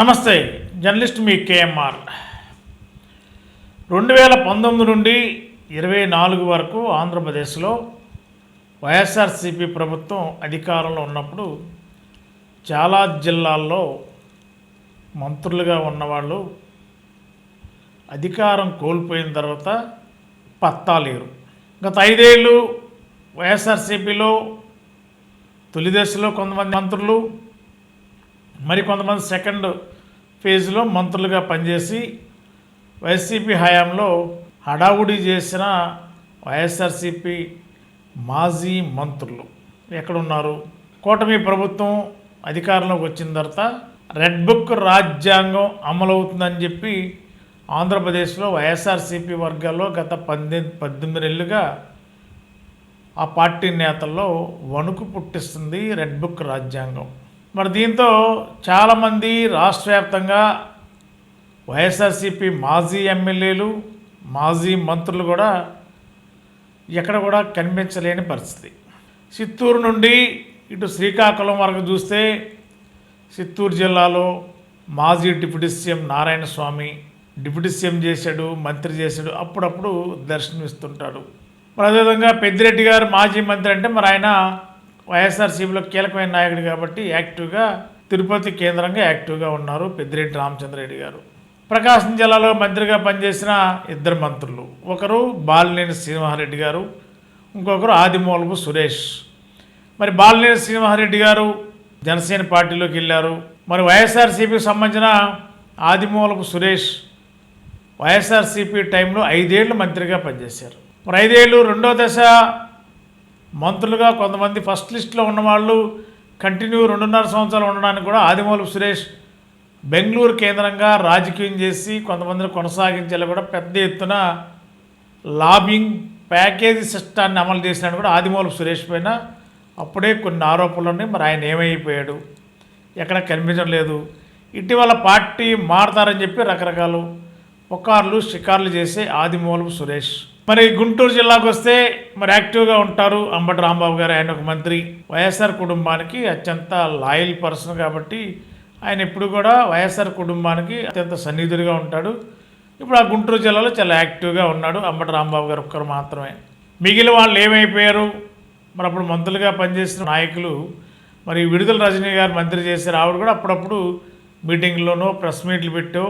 నమస్తే జర్నలిస్ట్ మీ కేఎంఆర్. రెండు వేల పంతొమ్మిది నుండి ఇరవై నాలుగు వరకు ఆంధ్రప్రదేశ్లో వైఎస్ఆర్సీపీ ప్రభుత్వం అధికారంలో ఉన్నప్పుడు చాలా జిల్లాల్లో మంత్రులుగా ఉన్నవాళ్ళు అధికారం కోల్పోయిన తర్వాత పత్తాలేరు. గత ఐదేళ్ళు వైఎస్ఆర్సీపీలో తొలి దశలో కొంతమంది మంత్రులు మరి కొంతమంది సెకండ్ ఫేజ్లో మంత్రులుగా పనిచేసి వైసీపీ హయాంలో హడావుడి చేసిన వైఎస్ఆర్సీపీ మాజీ మంత్రులు ఎక్కడున్నారు? కూటమి ప్రభుత్వం అధికారంలోకి వచ్చిన తర్వాత రెడ్ బుక్ రాజ్యాంగం అమలవుతుందని చెప్పి ఆంధ్రప్రదేశ్లో వైఎస్ఆర్సీపీ వర్గాల్లో గత పద్దెనిమిది పద్దెనిమిది నెలలుగా ఆ పార్టీ నేతల్లో వణుకు పుట్టిస్తుంది రెడ్ బుక్ రాజ్యాంగం. మరి దీంతో చాలామంది రాష్ట్ర వ్యాప్తంగా వైఎస్ఆర్సీపీ మాజీ ఎమ్మెల్యేలు మాజీ మంత్రులు కూడా ఎక్కడ కూడా కనిపించలేని పరిస్థితి. చిత్తూరు నుండి ఇటు శ్రీకాకుళం వరకు చూస్తే చిత్తూరు జిల్లాలో మాజీ deputy CM Narayana Swamy deputy CM చేశాడు మంత్రి చేశాడు అప్పుడప్పుడు దర్శనమిస్తుంటాడు. మరి అదేవిధంగా పెద్దిరెడ్డి గారు మాజీ మంత్రి అంటే మరి ఆయన వైఎస్ఆర్సీపీలో కీలకమైన నాయకుడు కాబట్టి యాక్టివ్గా తిరుపతి కేంద్రంగా యాక్టివ్గా ఉన్నారు పెద్దిరెడ్డి రామచంద్రరెడ్డి గారు. ప్రకాశం జిల్లాలో మంత్రిగా పనిచేసిన ఇద్దరు మంత్రులు. ఒకరు బాలినేని శ్రీనివాసరెడ్డి గారు ఇంకొకరు ఆదిమూలపు సురేష్. మరి బాలినేని శ్రీనివాసరెడ్డి గారు జనసేన పార్టీలోకి వెళ్ళారు. మరి వైఎస్ఆర్సీపీకి సంబంధించిన ఆదిమూలపు సురేష్ వైఎస్ఆర్సీపీ టైంలో ఐదేళ్ళు మంత్రిగా పనిచేశారు. మరి ఐదేళ్ళు రెండో దశ మంత్రులుగా కొంతమంది ఫస్ట్ లిస్ట్లో ఉన్నవాళ్ళు కంటిన్యూ రెండున్నర సంవత్సరాలు ఉండడానికి కూడా ఆదిమూలపు సురేష్ బెంగళూరు కేంద్రంగా రాజకీయం చేసి కొంతమందిని కొనసాగించేలా కూడా పెద్ద ఎత్తున లాబింగ్ ప్యాకేజీ సిస్టాన్ని అమలు చేసినట్టు కూడా ఆదిమూలపు సురేష్ పైన. అప్పుడే కొన్ని ఆరోపణలు ఉన్నాయి. మరి ఆయన ఏమైపోయాడు? ఎక్కడ కనిపించడం లేదు. ఇటీవల పార్టీ మారతారని చెప్పి రకరకాలు పుకార్లు షికార్లు చేసే ఆదిమూలపు సురేష్. మరి గుంటూరు జిల్లాకు వస్తే మరి యాక్టివ్గా ఉంటారు అంబటి రాంబాబు గారు. ఆయన ఒక మంత్రి. వైఎస్ఆర్ కుటుంబానికి అత్యంత లాయల్ పర్సన్ కాబట్టి ఆయన ఎప్పుడు కూడా వైఎస్ఆర్ కుటుంబానికి అత్యంత సన్నిధుడిగా ఉంటాడు. ఇప్పుడు ఆ గుంటూరు జిల్లాలో చాలా యాక్టివ్గా ఉన్నాడు అంబటి రాంబాబు గారు ఒక్కరు మాత్రమే. మిగిలిన వాళ్ళు ఏమైపోయారు? మరి అప్పుడు మంత్రులుగా పనిచేసిన నాయకులు మరి విడుదల రజనీ గారు మంత్రి చేశారు. ఆవిడ కూడా అప్పుడప్పుడు మీటింగ్లోనో ప్రెస్ మీట్లు పెట్టో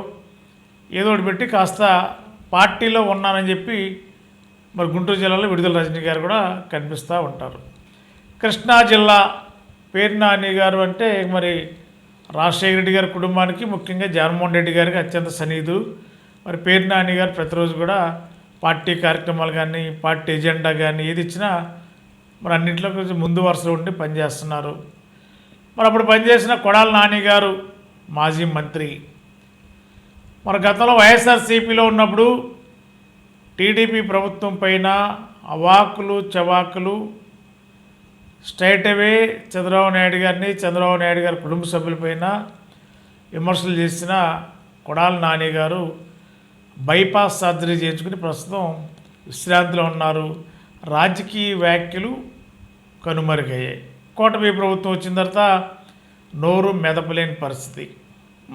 ఏదో ఒకటి పెట్టి కాస్త పార్టీలో ఉన్నానని చెప్పి మరి గుంటూరు జిల్లాలో విడుదల రజనీ గారు కూడా కనిపిస్తూ ఉంటారు. కృష్ణా జిల్లా పేరు నాని గారు అంటే మరి రాజశేఖర రెడ్డి గారి కుటుంబానికి ముఖ్యంగా జగన్మోహన్ రెడ్డి గారికి అత్యంత సన్నిహితులు. మరి పేరు నాని గారు ప్రతిరోజు కూడా పార్టీ కార్యక్రమాలు కానీ పార్టీ ఎజెండా కానీ ఏది ఇచ్చినా మరి అన్నింటిలో కొంచెం ముందు వరుసలో ఉండి పనిచేస్తున్నారు. మరి అప్పుడు పనిచేసిన కొడాల నాని గారు మాజీ మంత్రి. మరి గతంలో వైఎస్ఆర్సీపీలో ఉన్నప్పుడు టీడీపీ ప్రభుత్వం పైన అవాకులు చవాకులు స్ట్రైట్ అవే చంద్రబాబు నాయుడు గారిని చంద్రబాబు నాయుడు గారి కుటుంబ సభ్యులపైన విమర్శలు చేసిన కొడాల నాని గారు బైపాస్ సర్జరీ చేయించుకుని ప్రస్తుతం విశ్రాంతిలో ఉన్నారు. రాజకీయ వ్యాఖ్యలు కనుమరుగయ్యాయి. కూటమి ప్రభుత్వం వచ్చిన తర్వాత నోరు మెదపలేని పరిస్థితి.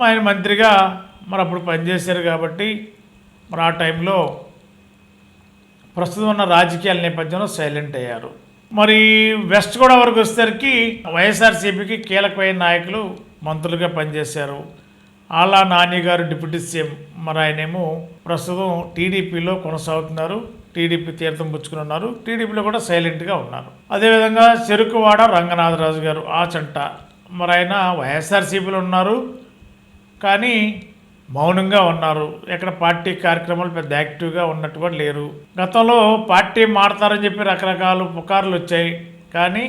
ఆయన మంత్రిగా మరి అప్పుడు పనిచేశారు కాబట్టి మరి ఆ టైంలో ప్రస్తుతం ఉన్న రాజకీయాల నేపథ్యంలో సైలెంట్ అయ్యారు. మరి వెస్ట్ గోదావరికి వచ్చేసరికి వైఎస్ఆర్సీపీకి కీలకమైన నాయకులు మంత్రులుగా పనిచేశారు. ఆలా నాని గారు డిప్యూటీ సీఎం మరి ఆయనేమో ప్రస్తుతం టీడీపీలో కొనసాగుతున్నారు. టీడీపీ తీర్థం పుచ్చుకుని ఉన్నారు టీడీపీలో కూడా సైలెంట్గా ఉన్నారు. అదేవిధంగా చెరుకువాడ రంగనాథరాజు గారు ఆ చంట మరి ఆయన వైఎస్ఆర్సీపీలో ఉన్నారు. కానీ మౌనంగా ఉన్నారు. ఎక్కడ పార్టీ కార్యక్రమాలు పెద్ద యాక్టివ్గా ఉన్నట్టు కూడా లేరు. గతంలో పార్టీ మారతారని చెప్పి రకరకాల పుకార్లు వచ్చాయి. కానీ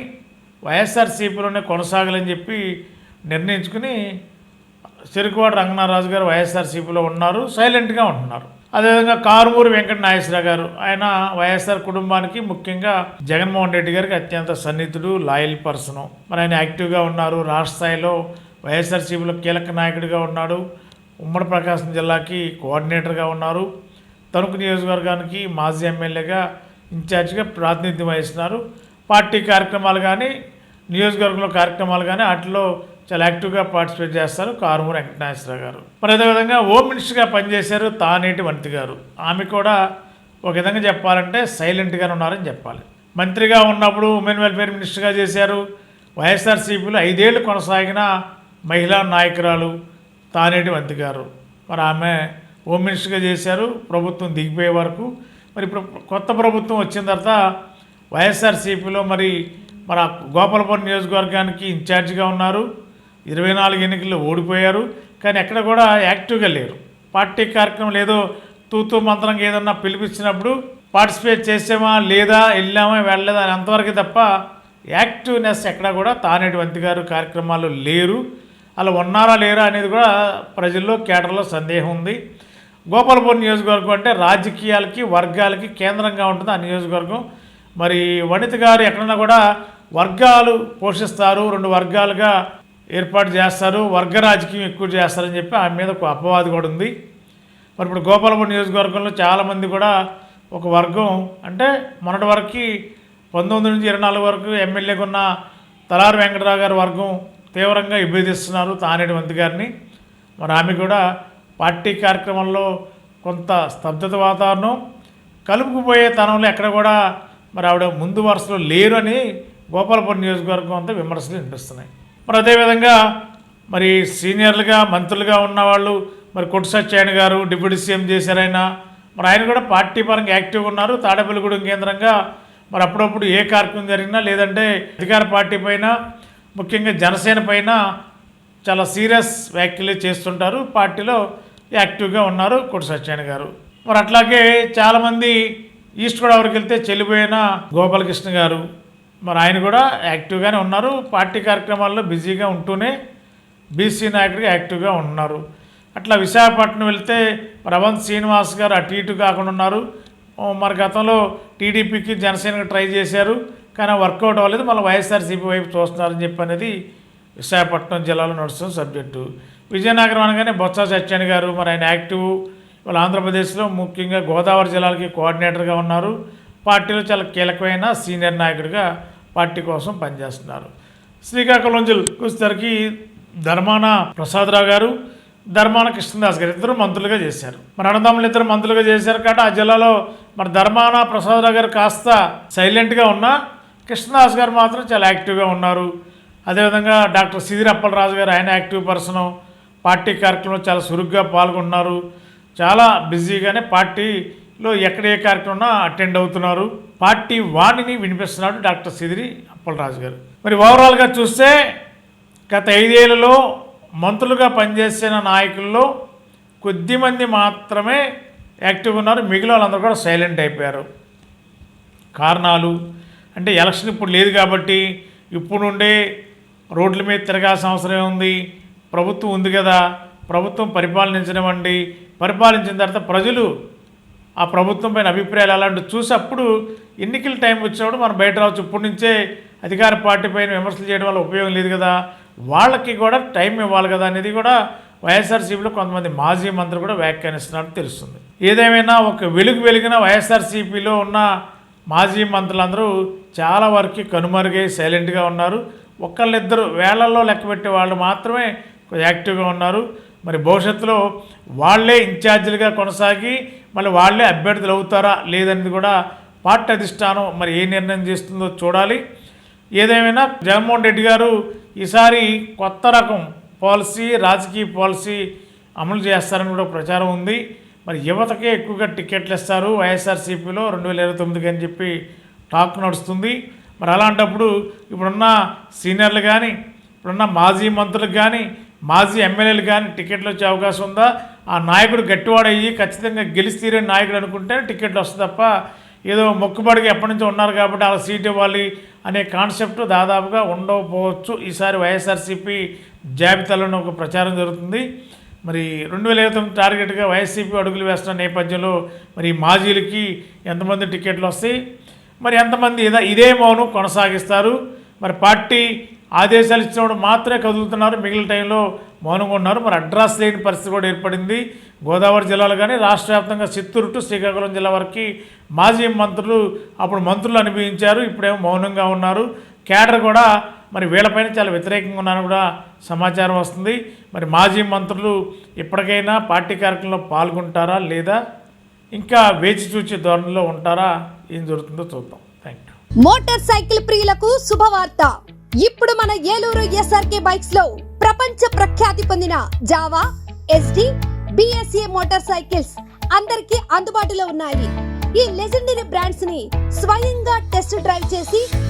వైఎస్ఆర్సీపీలోనే కొనసాగాలని చెప్పి నిర్ణయించుకుని చెరుకువాడ రంగనారాజు గారు వైఎస్ఆర్సీపీలో ఉన్నారు. సైలెంట్గా ఉంటున్నారు. అదేవిధంగా కారుమూరి వెంకట నాగేశ్వర గారు ఆయన వైఎస్ఆర్ కుటుంబానికి ముఖ్యంగా జగన్మోహన్ రెడ్డి గారికి అత్యంత సన్నిహితుడు లాయల్ పర్సన్. మరి ఆయన యాక్టివ్గా ఉన్నారు. రాష్ట్ర స్థాయిలో వైఎస్ఆర్సీపీలో కీలక నాయకుడిగా ఉన్నాడు. ఉమ్మడి ప్రకాశం జిల్లాకి కోఆర్డినేటర్గా ఉన్నారు. తణుకు నియోజకవర్గానికి మాజీ ఎమ్మెల్యేగా ఇన్ఛార్జిగా ప్రాతినిధ్యం వహిస్తున్నారు. పార్టీ కార్యక్రమాలు కానీ నియోజకవర్గంలో కార్యక్రమాలు కానీ వాటిలో చాలా యాక్టివ్గా పార్టిసిపేట్ చేస్తారు కారుమూరు వెంకటనాగేశ్వరరావు గారు. మరి అదేవిధంగా హోమ్ మినిస్టర్గా పనిచేశారు తానేటి వంతి గారు. ఆమె కూడా ఒక విధంగా చెప్పాలంటే సైలెంట్గానే ఉన్నారని చెప్పాలి. మంత్రిగా ఉన్నప్పుడు ఉమెన్ వెల్ఫేర్ మినిస్టర్గా చేశారు. వైఎస్ఆర్సీపీలో ఐదేళ్ళు కొనసాగిన మహిళా నాయకురాలు. తానేటి వంతి గారు. మరి ఆమె హోమ్ మినిస్టర్గా చేశారు ప్రభుత్వం దిగిపోయే వరకు. మరి ఇప్పుడు కొత్త ప్రభుత్వం వచ్చిన తర్వాత వైఎస్ఆర్సీపీలో మరి మరి గోపాలపురం నియోజకవర్గానికి ఇన్ఛార్జిగా ఉన్నారు. ఇరవై నాలుగు ఎన్నికల్లో ఓడిపోయారు. కానీ ఎక్కడ కూడా యాక్టివ్గా లేరు. పార్టీ కార్యక్రమం లేదో తూతూ మంత్రంగా ఏదన్నా పిలిపించినప్పుడు పార్టిసిపేట్ చేసామా లేదా వెళ్ళామా వెళ్ళలేదా అని అంతవరకు తప్ప యాక్టివ్నెస్ ఎక్కడ కూడా తానేటి వంతి గారు కార్యక్రమాలు లేరు. అలా ఉన్నారా లేరా అనేది కూడా ప్రజల్లో కేటర్లో సందేహం ఉంది. గోపాలపూర్ నియోజకవర్గం అంటే రాజకీయాలకి వర్గాలకి కేంద్రంగా ఉంటుంది ఆ నియోజకవర్గం. మరి వనిత గారు ఎక్కడన్నా కూడా వర్గాలు పోషిస్తారు రెండు వర్గాలుగా ఏర్పాటు చేస్తారు వర్గ రాజకీయం ఎక్కువ చేస్తారని చెప్పి ఆమె మీద ఒక అపవాది కూడా ఉంది. మరి ఇప్పుడు గోపాలపూర్ నియోజకవర్గంలో చాలామంది కూడా ఒక వర్గం అంటే మొన్నటి వరకు పంతొమ్మిది నుంచి ఇరవై నాలుగు వరకు ఎమ్మెల్యేగా ఉన్న తలారి వెంకటరావు గారి వర్గం తీవ్రంగా విభేదిస్తున్నారు తానేటి వంతి గారిని. మరి ఆమె కూడా పార్టీ కార్యక్రమంలో కొంత స్తబ్దత వాతావరణం. కలుపుకుపోయే తనంలో ఎక్కడ కూడా మరి ఆవిడ ముందు వరుసలో లేరు అని గోపాలపురం నియోజకవర్గం అంతా విమర్శలు వినిపిస్తున్నాయి. మరి అదేవిధంగా మరి సీనియర్లుగా మంత్రులుగా ఉన్నవాళ్ళు మరి కొట్టు సత్యాయన గారు డిప్యూటీ సీఎం చేశారు ఆయన. మరి ఆయన కూడా పార్టీ పరంగా యాక్టివ్గా ఉన్నారు. తాడేపల్లిగూడెం కేంద్రంగా మరి అప్పుడప్పుడు ఏ కార్యక్రమం జరిగినా లేదంటే అధికార పార్టీ పైన ముఖ్యంగా జనసేన పైన చాలా సీరియస్ వ్యాఖ్యలు చేస్తుంటారు. పార్టీలో యాక్టివ్గా ఉన్నారు కుడి సత్యనారాయణ గారు. మరి అట్లాగే చాలామంది ఈస్ట్ గోదావరికి వెళ్తే చెల్లిపోయిన గోపాలకృష్ణ గారు మరి ఆయన కూడా యాక్టివ్గానే ఉన్నారు. పార్టీ కార్యక్రమాల్లో బిజీగా ఉంటూనే బీసీ నాయకుడిగా యాక్టివ్గా ఉన్నారు. అట్లా విశాఖపట్నం వెళ్తే రవంత్ శ్రీనివాస్ గారు అటు ఇటు కాకుండా ఉన్నారు. మరి గతంలో టీడీపీకి జనసేనకి ట్రై చేశారు. కానీ వర్కౌట్ అవ్వలేదు. మళ్ళీ వైఎస్ఆర్సీపీ వైపు చూస్తున్నారని చెప్పి అనేది విశాఖపట్నం జిల్లాలో నడుస్తున్న సబ్జెక్టు. విజయనగరం అనగానే బొత్స సత్యాని గారు మరి ఆయన యాక్టివ్. వాళ్ళు ఆంధ్రప్రదేశ్లో ముఖ్యంగా గోదావరి జిల్లాలకి కోఆర్డినేటర్గా ఉన్నారు. పార్టీలో చాలా కీలకమైన సీనియర్ నాయకుడిగా పార్టీ కోసం పనిచేస్తున్నారు. శ్రీకాకుళం జిల్లాకి ధర్మాన ప్రసాదరావు గారు ధర్మాన కృష్ణదాస్ గారు ఇద్దరు మంత్రులుగా చేశారు. మరి అన్నదమ్ములు ఇద్దరు మంత్రులుగా చేశారు కాబట్టి ఆ జిల్లాలో మరి ధర్మాన ప్రసాదరావు గారు కాస్త సైలెంట్గా ఉన్నా కృష్ణదాస్ గారు మాత్రం చాలా యాక్టివ్గా ఉన్నారు. అదేవిధంగా డాక్టర్ సిదిరి అప్పలరాజు గారు ఆయన యాక్టివ్ పర్సన్. పార్టీ కార్యక్రమంలో చాలా చురుగ్గా పాల్గొంటున్నారు చాలా బిజీగానే పార్టీలో ఎక్కడ ఏ కార్యక్రమం అటెండ్ అవుతున్నారు. పార్టీ వాణిని వినిపిస్తున్నాడు డాక్టర్ సిదిరి అప్పలరాజు గారు. మరి ఓవరాల్గా చూస్తే గత ఐదేళ్ళలో మంత్రులుగా పనిచేసిన నాయకుల్లో కొద్దిమంది మాత్రమే యాక్టివ్గా ఉన్నారు. మిగిలిన వాళ్ళందరూ కూడా సైలెంట్ అయిపోయారు. కారణాలు అంటే ఎలక్షన్ ఇప్పుడు లేదు కాబట్టి ఇప్పుడు నుండే రోడ్ల మీద తిరగాల్సిన అవసరం ఉంది ప్రభుత్వం ఉంది కదా. ప్రభుత్వం పరిపాలనించనివ్వండి పరిపాలించిన తర్వాత ప్రజలు ఆ ప్రభుత్వం పైన అభిప్రాయాలు అలాంటివి చూసి అప్పుడు ఎన్నికల టైం వచ్చినప్పుడు మనం బయట రావచ్చు. ఇప్పటి నుంచే అధికార పార్టీ పైన విమర్శలు చేయడం వల్ల ఉపయోగం లేదు కదా. వాళ్ళకి కూడా టైం ఇవ్వాలి కదా అనేది కూడా వైఎస్ఆర్సీపీలో కొంతమంది మాజీ మంత్రులు కూడా వ్యాఖ్యానిస్తున్నట్టు తెలుస్తుంది. ఏదేమైనా ఒక వెలుగు వెలిగిన వైఎస్ఆర్సీపీలో ఉన్న మాజీ మంత్రులందరూ చాలా వరకు కనుమరుగై సైలెంట్గా ఉన్నారు. ఒకళ్ళిద్దరు వేళల్లో లెక్క పెట్టే వాళ్ళు మాత్రమే యాక్టివ్గా ఉన్నారు. మరి భవిష్యత్తులో వాళ్ళే ఇన్ఛార్జీలుగా కొనసాగి మళ్ళీ వాళ్ళే అభ్యర్థులు అవుతారా లేదనేది కూడా పార్టీ అధిష్టానం మరి ఏ నిర్ణయం చేస్తుందో చూడాలి. ఏదేమైనా జగన్మోహన్ రెడ్డి గారు ఈసారి కొత్త రకం పాలసీ రాజకీయ పాలసీ అమలు చేస్తారని కూడా ప్రచారం ఉంది. మరి యువతకే ఎక్కువగా టికెట్లు ఇస్తారు. వైఎస్ఆర్సీపీలో రెండు వేల ఇరవై తొమ్మిదికి అని చెప్పి టాక్ నడుస్తుంది. మరి అలాంటప్పుడు ఇప్పుడున్న సీనియర్లు కానీ ఇప్పుడున్న మాజీ మంత్రులకు కానీ మాజీ ఎమ్మెల్యేలు కానీ టికెట్లు వచ్చే అవకాశం ఉందా? ఆ నాయకుడు గట్టివాడయ్యి ఖచ్చితంగా గెలిచి తీరే నాయకుడు అనుకుంటే టికెట్లు వస్తుంది తప్ప ఏదో మొక్కుబడికి ఎప్పటి నుంచో ఉన్నారు కాబట్టి అలా సీట్ ఇవ్వాలి అనే కాన్సెప్ట్ దాదాపుగా ఉండకపోవచ్చు. ఈసారి వైఎస్ఆర్సీపీ జాబితాలోనే ఒక ప్రచారం జరుగుతుంది. మరి రెండు వేల ఇరవై తొమ్మిది టార్గెట్గా వైసీపీ అడుగులు వేస్తున్న నేపథ్యంలో మరి మాజీలకి ఎంతమంది టికెట్లు వస్తాయి? మరి ఎంతమంది ఇదే ఇదే మౌనం కొనసాగిస్తారు? మరి పార్టీ ఆదేశాలు ఇచ్చినప్పుడు మాత్రమే కదులుతున్నారు. మిగిలిన టైంలో మౌనంగా ఉన్నారు. మరి అడ్రస్ లేని పరిస్థితి కూడా ఏర్పడింది. గోదావరి జిల్లాలో కానీ రాష్ట్ర వ్యాప్తంగా చిత్తూరు టు శ్రీకాకుళం జిల్లా వరకు మాజీ మంత్రులు అప్పుడు మంత్రులు అనుభవించారు. ఇప్పుడేమో మౌనంగా ఉన్నారు. కేడర్ కూడా మరి వీళ్ళపైన చాలా వ్యతిరేకంగా ఉన్నారని కూడా సమాచారం వస్తుంది. మరి మాజీ మంత్రులు ఇప్పటికైనా పార్టీ కార్యక్రమంలో పాల్గొంటారా లేదా? ఇంకా వేచి చూచే ధోరణిలో ఉంటారా? ఏం జరుగుతుందో చూద్దాం. థ్యాంక్ యూ మోటార్ సైకిల్ ప్రియులకు శుభవార్త. ఇప్పుడు మన ఏలూరు ఎస్ఆర్కే బైక్స్లో ప్రపంచ ప్రఖ్యాతి పొందిన Jawa Yezdi BSA motor cycles అందరికీ అందుబాటులో ఉన్నాయి. ఈ లెజెండరీ బ్రాండ్స్ని స్వయంగా టెస్ట్ డ్రైవ్ చేసి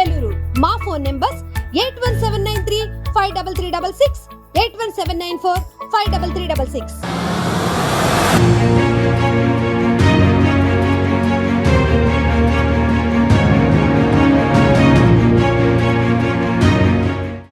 Eluru. మా phone numbers eight one seven nine three five double three double six eight one seven nine four five double three double six.